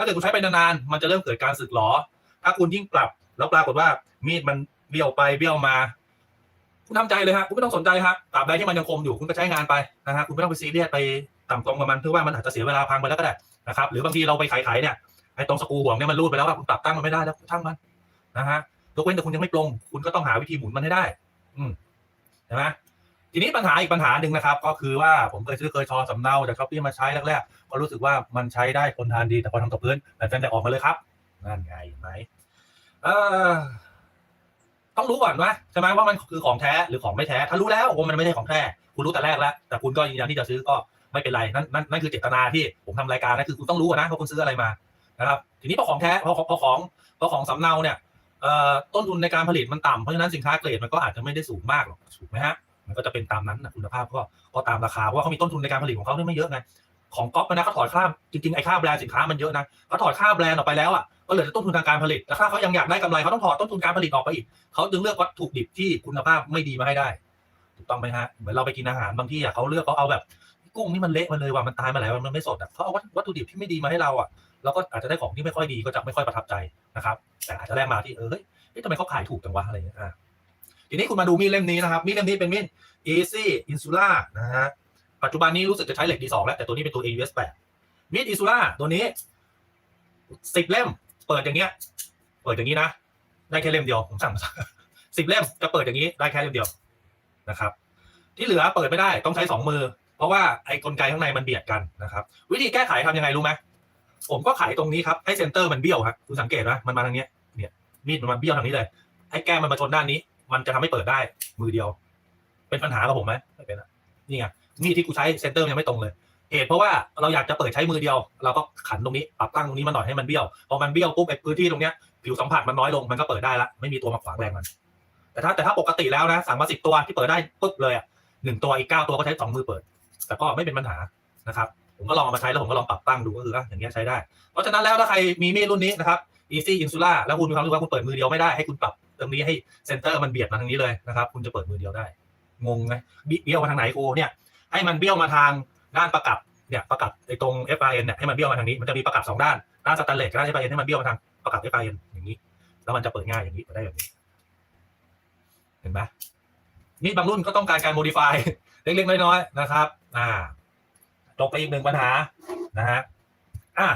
ถ้าเกิดคุณใช้ไปนานๆมันจะเริ่มเกิดการสึกหรอ ถ้าคุณยิ่งปรับ แล้วปรากฏว่ามีดมันเบี้ยวไปเบี้ยวมา คุณทำใจเลยฮะคุณไม่ต้องสนใจฮะตราบใดที่มันยังคมอยู่คุณก็ใช้งานไปนะฮะคุณไม่ต้องไปซีเรียสไปต่ำตรงกับมันเพื่อว่ามันอาจจะเสียเวลาพังไปแล้วก็ได้นะครับ หรือบางทีเราไปขายๆเนี่ยไอ้ตรงสกรูห่วงเนี่ยมันรูดไปแล้วว่าคุณปรับตั้งมันไม่ได้แล้วช่างมันนะฮะยกเว้นแต่คุณยังไม่ปรงคุณก็ต้องหาวิธีหมุนมันให้ได้ อืมใช่ไหม ทีนี้ปัญหาอีกปัญหาหนึ่งนะครับ ก็คือว่าผมเคยซื้อเคยชอสำเนาจากช้อปปี้มาใช้แรกๆก็รู้สึกว่ามันใช้ได้ทนทานดีแต่พอทำตกพื้นแต่แฟนแต่ออกมาเลยครับนั่นไงเห็นไหมเออต้องรู้ก่อนว่าใช่ไหมว่ามันคือของแท้หรือของไม่แท้ ถ้ารู้แล้วว่ามันไม่ใช่ของแท้คุณรู้แต่แรกแล้ว แต่คุณก็ยืนยันที่จะซื้อก็ไม่เป็นไรนั่นนั่นนั่นคือเจตนาที่ผมทำรายการนะคือคุณต้องรู้อะนะว่าคุณซื้ออะไรมานะครับ ทีนี้พอของแท้พอพอของพอของสำเนาเนี่ยต้นทุนในการผลิตมันต่ำเพราะฉะนั้นสินค้าเกรดมันก็อาจจะไม่ได้สูงมากหรอกถูกไหมฮะ มันก็จะเป็นตามนั้นนะคุณภาพก็ก็ตามราคาเพราะว่าเขามีต้นทุนในการผลิตของเขาเนี่ยไม่เยอะไงของก๊อปนะเขาถอดค่าจริงๆไอ้ค่าแบรนด์สินค้ามันเยอะนะเขาถอดค่าแบรนด์ออกไปแล้วอะก็เหลือแต่ต้นทุนทางการผลิตแต่ถ้าเขายังอยากได้กำไรเขาต้องถอดต้นทุนการผลิตออกไปอีกเขาจึงเลือกวัตถุดิบที่คุณภาพไม่ดีมาให้ได้ถูกต้องไหมฮะเหมือนเราไปกินอาหารบางที่อะเขาเลือกเขาเอาแบบกุ้งนี่มันเละมาเลยว่ามันตายมาแล้วมันไม่สดอะเขาเอาวัตถุดิบที่ไม่ดีมาให้เราอะเราก็อาจจะได้ของที่ไม่ค่อยดีก็จะไม่ค่อยประทับใจนะครับ แต่อาจจะแลกมาที่เออเฮ้ยทำไมเขาขายถูกจังวะอะไรอย่างเงี้ย ทีนี้คุณมาดูมีดเล่มนี้นะครับมีดเล่มนี้เป็นมีด Easy Insula นะฮะปัจจุบันนี้รู้สึกจะใช้เหล็ก D2 แล้วแต่ตัวนี้เป็นตัว AUS 8มีด Insula ตัวนี้สิบเล่ม เปิดอย่างเงี้ย เปิดอย่างนี้นะ ได้แค่เล่มเดียวผมสั่งสิบเล่มจะเปิดอย่างนี้ได้แค่เล่มเดียวนะครับ ที่เหลือเปิดไม่ได้ต้องใช้สองมือ เพราะว่าไอ้กลไกข้างในมันเบียดกันนะครับ วิธีแก้ไขทำยังไงรู้ไหมผมก็ไขตรงนี้ครับให้เซนเตอร์มันเบี้ยวครับคุณสังเกตไหมมันมาทางเนี้ยเนี่ยมีดมันมาเบี้ยวทางนี้เลยให้แก้มมันมาชนด้านนี้ มันจะทำให้เปิดได้มือเดียว เป็นปัญหากับผมไหมไม่เป็นอะนี่ไงมีดที่กูใช้เซนเตอร์มันยังไม่ตรงเลยเหตุเพราะว่าเราอยากจะเปิดใช้มือเดียว เราก็ขันตรงนี้ปรับตั้งตรงนี้มาหน่อยให้มันเบี้ยวพอมันเบี้ยวปุ๊บไอ้พื้นที่ตรงเนี้ยผิวสัมผัสมันน้อยลงมันก็เปิดได้ละไม่มีตัวมาขวางแรงมัน แต่ถ้าแต่ถ้าปกติแล้วนะสั่งมาสิบตัวที่เปิดได้ปุ๊บเลยอะหนึ่งตัวอีกเก้าตัวก็ใช้สองมือเปิด แต่ก็ไม่เป็นปัญหานะครับผมก็ลองเอามาใช้แล้วผมก็ลองปรับตั้งดูก็คืออย่างเงี้ยใช้ได้ เพราะฉะนั้นแล้วถ้าใครมีมีดรุ่นนี้นะครับ Easy Insula แล้วคุณมีความรู้ว่าคุณเปิดมือเดียวไม่ได้ให้คุณปรับ ตรงนี้ให้เซนเตอร์มันเบียดมาทางนี้เลยนะครับ คุณจะเปิดมือเดียวได้ งงไหมเบี้ยวมาทางไหนโอเนี่ยให้มันเบี้ยวมาทางด้านประกับเนี่ยประกับไอ้ตรง FIN เนี่ยให้มันเบี้ยวมาทางนี้มันจะมีประกับสองด้านด้านสแตนเลสกับด้าน FIN ให้มันเบี้ยวมาทางประกับ FIN อย่างนี้ แล้วมันจะเปิดง่ายอย่างนี้เปิดได้แบบนี้ เห็นไหมนี่บางรุ่นก็ต้องการการโมดิฟายเล็กๆน้อยๆนะครับ อ่าตกไปอีกหนึ่งปัญหานะฮะอ่า